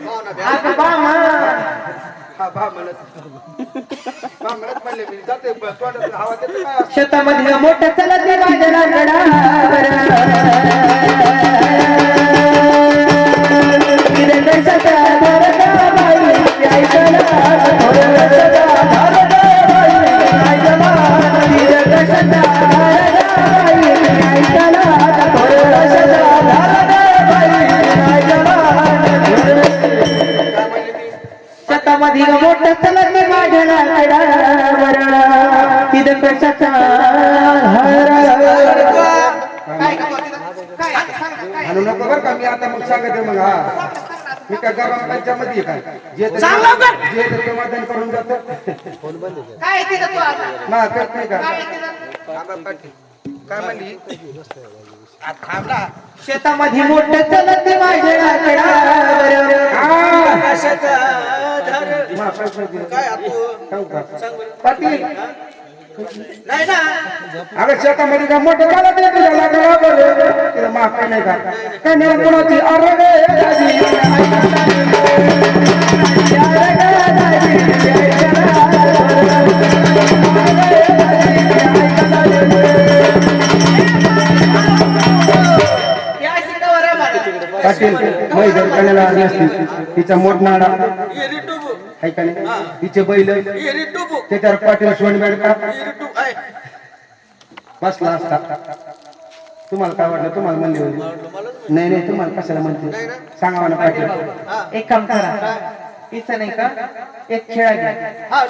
आता बामा हा भा म्हणत भा म्हणत म्हणले मी जाते ब- तोंडातून काय असं? शेतामध्ये मोठं चलत बाजला माझ्या नांगडावर किरण दर्शका बाई ऐकला शेतामध्ये मोठं चलत ते माझ्या तिथं कशाचा म्हणू नको बरं का मी आता मग सांगते मग हा. मी काय मध्ये काय? जे ते- सांग लवकर. जे ते समाधान करून जातो. काय आहे तिथं तू आता? ना करत नाही का? काय आहे तिथं? थांबा पाटील. काय म्हणली? आ, थांबला. शेतामध्ये मोठं चलत ते माझ्या पाटील. नाही ना अगं शेतामध्ये का मोठं झालं ते तुझ्या बरोबर तिला माफ नाही का काय नाही कोणाची अरे पाटील मै जर कण्याला आली असती तिचा मोठनाडा आहे का नाही? तिचे बैल. त्याच्यावर पाटील सोनबेड का? बसला असता. तुम्हाला काय वाटलं? तुम्हाला म्हणले होते. नाही नाही तुम्हाला कशाला म्हणते? सांगा मला पाटील. एक काम करा. इथं नाही का? एक खेळा घ्या हा,